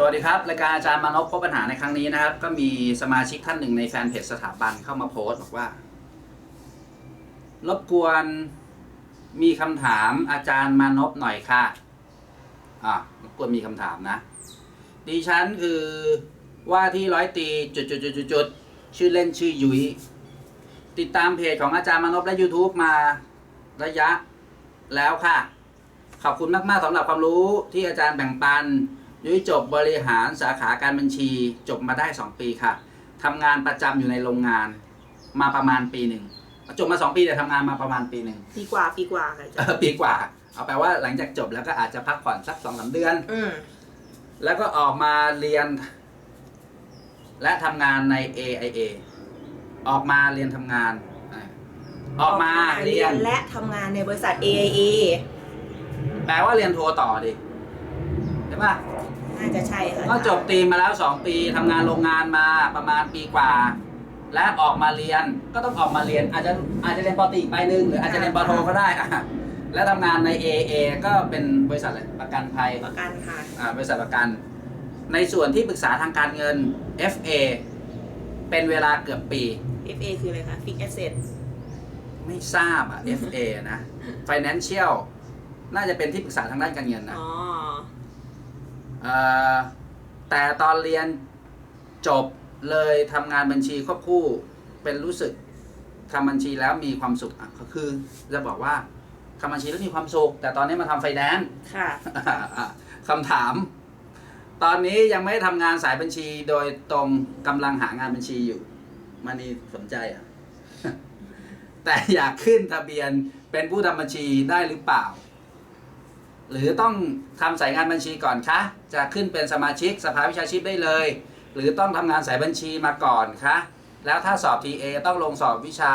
สวัสดีครับ รายการอาจารย์มานพพบปัญหาในครั้งนี้นะครับ ก็มีสมาชิกท่านหนึ่งในแฟนเพจสถาบันเข้ามาโพสต์บอกว่า รบกวนมีคำถามอาจารย์มานพหน่อยค่ะอะรบกวนมีคำถามนะ ดิฉันคือว่าที่ร้อยตีจุดจุดจุดจุดจุดชื่อเล่นชื่อยุ้ยติดตามเพจของอาจารย์มานพและ YouTube มาระยะแล้วค่ะ ขอบคุณมาก ๆสำหรับความรู้ที่อาจารย์แบ่งปัน ยุ้ยจบบริหารสาขาการบัญชีจบมาได้ 2 ปีค่ะทำงานประจำอยู่ในโรงงานมาประมาณปีหนึ่งจบมา 2 ปีแต่ทำงานมาประมาณปีหนึ่งปีกว่าปีกว่าค่ะอาเอจารย์อปีกว่า เอาแปลว่าหลังจากจบแล้วก็อาจจะพักผ่อนสักสองสาเดือนอืมแล้วก็ออกมาเรียน และทำงานใน AIA ออกมาเรียนทำงานอ่าออกมาเรียนและทำงานในบริษัท AIA แปลว่าเรียนโทต่อดิใช่ปะ น่าจะใช่ค่ะก็จบตรีมาแล้ว 2 ปีทำงานโรงงานมาประมาณปีกว่า และออกมาเรียนก็ต้องออกมาเรียน อาจจะอาจจะเรียนปอตรีอีกไปหนึ่งหรืออาจจะเรียนปอโทก็ได้อะและทำงานใน AA ก็เป็นบริษัทอะไรประกันภัยประกันค่ะ อ่าบริษัทประกัน ในส่วนที่ปรึกษาทางการเงิน FA เป็นเวลาเกือบปี FA คืออะไรคะ Fix Asset ไม่ทราบอะ FA นะ Financial น่าจะเป็นที่ปรึกษาทางด้านการเงินนะ อ๋อเอ่อ แต่ตอนเรียนจบเลยทำงานบัญชีควบคู่เป็นรู้สึกทำบัญชีแล้วมีความสุขอะก็คือจะบอกว่าทำบัญชีแล้วมีความสุข แต่ตอนนี้มาทำไฟแนนซ์ค่ะอะคำถาม ตอนนี้ยังไม่ได้ทำงานสายบัญชีโดยตรงกำลังหางานบัญชีอยู่มานี่สนใจอะแต่อยากขึ้นทะเบียนเป็นผู้ทำบัญชีได้หรือเปล่า หรือต้องทำสายงานบัญชีก่อนคะจะขึ้นเป็นสมาชิกสภาวิชาชีพได้เลย หรือต้องทำงานสายบัญชีมาก่อนคะแล้วถ้าสอบ TA ต้องลงสอบวิชา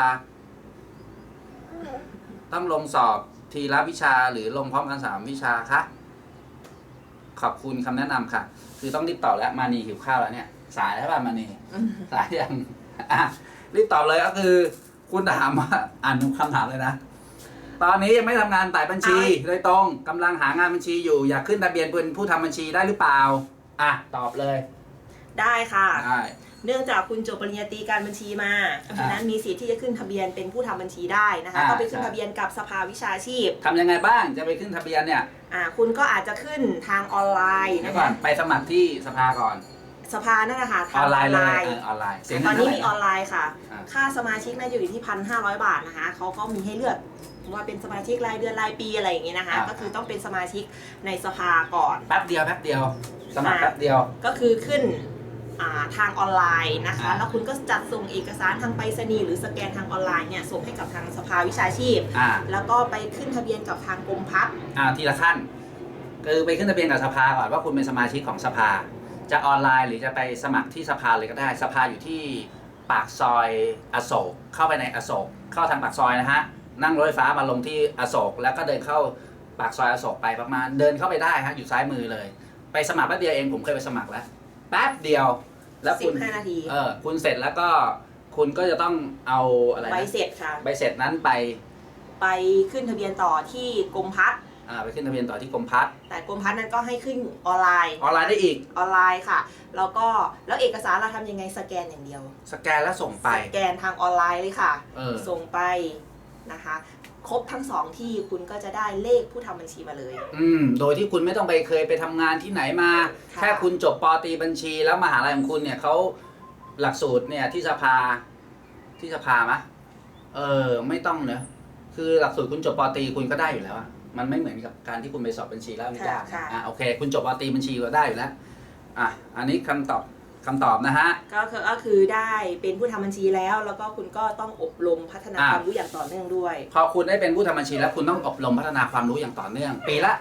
ต้องลงสอบทีละวิชาหรือลงพร้อมกันสามวิชาคะขอบคุณคำแนะนำค่ะ คือต้องรีบตอบแล้วมานีหิวข้าวแล้วเนี่ย สายแล้วป่ะมานีสายยังอะรีบตอบเลยก็คือ คุณถามว่าอ่านคำถามเลยนะ ตอนนี้ยังไม่ทำงานต่ายบัญชี โดยตรงกำลังหางานบัญชีอยู่ อยากขึ้นทะเบียนเป็นผู้ทำบัญชีได้หรือเปล่า อะ ตอบเลย ได้ค่ะ ได้ เนื่องจากคุณจบปริญญาตรีการบัญชีมาเพราะฉะนั้นมีสิทธิ์ที่จะขึ้นทะเบียนเป็นผู้ทำบัญชีได้นะคะ อ่า ก็ไปขึ้นใช่ทะเบียนกับสภาวิชาชีพทำยังไงบ้างจะไปขึ้นทะเบียนเนี่ยอ่าคุณก็อาจจะขึ้นทางออนไลน์เดี๋ยวนะก่อคะนไปสมัครที่สภาก่อน สภานั่นนะคะอทางอนไลน์เลยเออออนไลน์เสียตเงิอนนนี้เท่าไหร่มีออนไลน์ค่ะ อ่าค่าสมาชิกน่าจะอยู่ที่พันห้าร้อยบาทนะคะเขาก็มีให้เลือกว่าเป็นสมาชิกรายเดือนรายปีอะไรอย่างเงี้ยนะคะ ก็คือต้องเป็นสมาชิกในสภาก่อน แป๊บเดียวแป๊บเดียว สมัครอ่าแป๊บเดียว ก็คือขึ้นอ่าทางออนไลน์นะคะ อ่า แล้วคุณก็จัดส่งเอกสารทางไปรษณีย์หรือสแกนทางออนไลน์เนี่ยส่งให้กับทางสภาวิชาชีพ อ่า แล้วก็ไปขึ้นทะเบียนกับทางกรมพัฒน์อ่าทีละขั้น คือไปขึ้นทะเบียนกับสภาก่อนว่าคุณเป็นสมาชิกของสภา จะออนไลน์หรือจะไปสมัครที่สภาเลยก็ได้ สภาอยู่ที่ปากซอยอโศก เข้าไปในอโศก เข้าทางปากซอยนะฮะ นั่งรถไฟฟ้ามาลงที่อโศก แล้วก็เดินเข้าปากซอยอโศกไปประมาณ เดินเข้าไปได้ฮะ อยู่ซ้ายมือเลย ไปสมัครแป๊บเดียวเอง ผมเคยไปสมัครแล้ว แป๊บเดียว แล้วสิคุบณห้านาที เออ คุณเสร็จแล้วก็คุณก็จะต้องเอาอะไรนะใบเสร็จค่ะ ใบเสร็จนั้นไป ไปขึ้นทะเบียนต่อที่กรมพัฒน์ อ่าไปขึ้นทะเบียนต่อที่กรมพัฒน์แต่กรมพัฒน์นั้นก็ให้ขึ้นออนไลน์ออนไลน์ได้อีก ออนไลน์ค่ะ แล้วก็แล้วเอกสารเราทำยังไงสแกนอย่างเดียว สแกนแล้วส่งไป สแกนทางออนไลน์เลยค่ะ เออ ส่งไปนะคะ ครบทั้งสองที่คุณก็จะได้เลขผู้ทำบัญชีมาเลย อืม โดยที่คุณไม่ต้องไปเคยไปทำงานที่ไหนมา ค่ะ แค่คุณจบปอตรีบัญชี แล้วมหาลัยของคุณเนี่ยเขาหลักสูตรเนี่ยที่สภาที่สภามะ เออ ไม่ต้องเนอะคือหลักสูตรคุณจบปอตรีคุณก็ได้อยู่แล้วอะ มันไม่เหมือนกับการที่คุณไปสอบบัญชีแล้วมันยากค่ะอะโอเค คุณจบปอตรีบัญชีก็ได้อยู่แล้วอะอันนี้คำตอบคำตอบนะฮะ ก็คือก็คือได้เป็นผู้ทำบัญชีแล้ว แล้วก็คุณก็ต้องอบรมพัฒนาอ่า ความรู้อย่างต่อเนื่องด้วย พอคุณได้เป็นผู้ทำบัญชีแล้วคุณต้องอบรมพัฒนาความรู้อย่างต่อเนื่อง ปีละ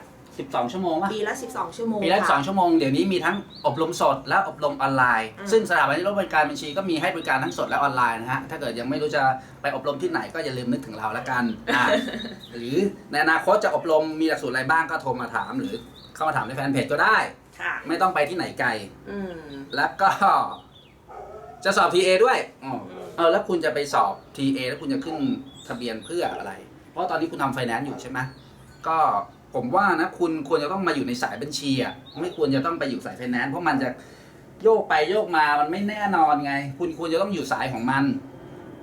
12 ชั่วโมงวะปีละ 12 ชั่วโมงปีละค่ะสองชั่วโมงเดี๋ยวนี้มีทั้งอบรมสดและอบรมออนไลน์ อืม ซึ่งสถาบันที่รับบริการบัญชีก็มีให้บริการทั้งสดและออนไลน์นะฮะถ้าเกิดยังไม่รู้จะไปอบรมที่ไหนก็อย่าลืมนึกถึงเราแล้วกันอ่าหรือในอนาคตจะอบรมมีหลักสูตรอะไรบ้างก็โทรมาถาม หรือเข้ามาถามในแฟนเพจก็ได้ ค่ะ ไม่ต้องไปที่ไหนไกล อืม แล้วก็ จะสอบ TA ด้วยอ๋อเออแล้วคุณจะไปสอบ TA แล้วคุณจะขึ้นทะเบียนเพื่ออะไร เพราะตอนนี้คุณทำไฟแนนซ์อยู่ใช่ไหมก็ ผมว่านะคุณควรจะต้องมาอยู่ในสายบัญชีอะไม่ควรจะต้องไปอยู่สายไฟแนนซ์เพราะมันจะโยกไปโยกมามันไม่แน่นอนไง คุณควรจะต้องอยู่สายของมัน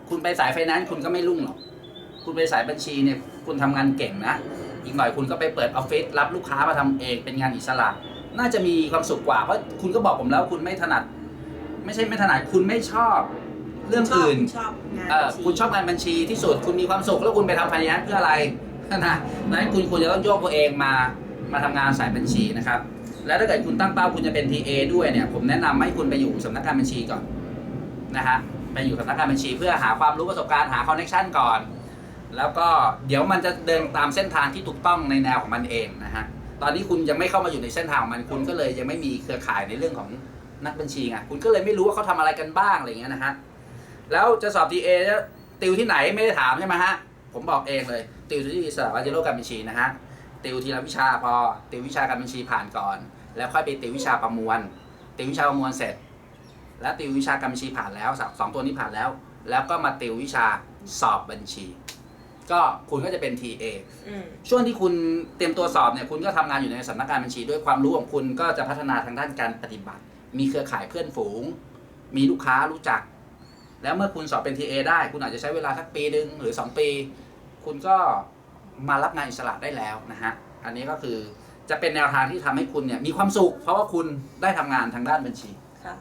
คุณไปสายไฟแนนซ์คุณก็ไม่รุ่งหรอกคุณไปสายบัญชีเนี่ยคุณทำงานเก่งนะ อีกหน่อยคุณก็ไปเปิดออฟฟิศรับลูกค้ามาทำเองเป็นงานอิสระ น่าจะมีความสุขกว่าเพราะคุณก็บอกผมแล้วคุณไม่ถนัด ไม่ใช่ไม่ถนัดคุณไม่ชอบเรื่องอื่นชอบงานเออบัญชีคุณชอบงานบัญชีที่สุดคุณมีความสุขแล้วคุณไปทำไฟแนนซ์เพื่ออะไร นะนั้นคุณควรจะต้องโยกตัวเองมามาทำงานสายบัญชีนะครับ แล้วถ้าเกิดคุณตั้งเป้าคุณจะเป็น TA ด้วยเนี่ย ผมแนะนำให้คุณไปอยู่สำนักงานบัญชีก่อนนะฮะไปอยู่สำนักงานบัญชีเพื่อหาความรู้ประสบการณ์หาคอนเนคชันก่อน แล้วก็เดี๋ยวมันจะเดินตามเส้นทางที่ถูกต้องในแนวของมันเองนะฮะตอนนี้คุณยังไม่เข้ามาอยู่ในเส้นทางของมันคุณก็เลยยังไม่มีเครือข่ายในเรื่องของนักบัญชีไงคุณก็เลยไม่รู้ว่าเขาทำอะไรกันบ้างอะไรเงี้ยนะฮะแล้วจะสอบ TA จะติวที่ไหนไม่ได้ถามใช่ไหมฮะ ผมบอกเองเลย ติวที่สถาบันเจโรการบัญชีนะฮะติวทีละวิชาพอ ติววิชาการบัญชีผ่านก่อน แล้วค่อยไปติววิชาประมวล ติววิชาประมวลเสร็จ แล้วติววิชาการบัญชีผ่านแล้วสองสองตัวนี้ผ่านแล้ว แล้วก็มาติววิชาสอบบัญชี ก็คุณก็จะเป็น TA อืมช่วงที่คุณเตรียมตัวสอบเนี่ยคุณก็ทำงานอยู่ในสำนักงานบัญชีด้วยความรู้ของคุณก็จะพัฒนาทางด้านการปฏิบัติ มีเครือข่ายเพื่อนฝูง มีลูกค้ารู้จัก แล้วเมื่อคุณสอบเป็น TA ได้ คุณอาจจะใช้เวลาสักปีหนึ่งหรือ 2 ปี คุณก็มารับงานอิสระได้แล้วนะฮะ อันนี้ก็คือจะเป็นแนวทางที่ทำให้คุณเนี่ยมีความสุข เพราะว่าคุณได้ทำงานทางด้านบัญชีค่ะ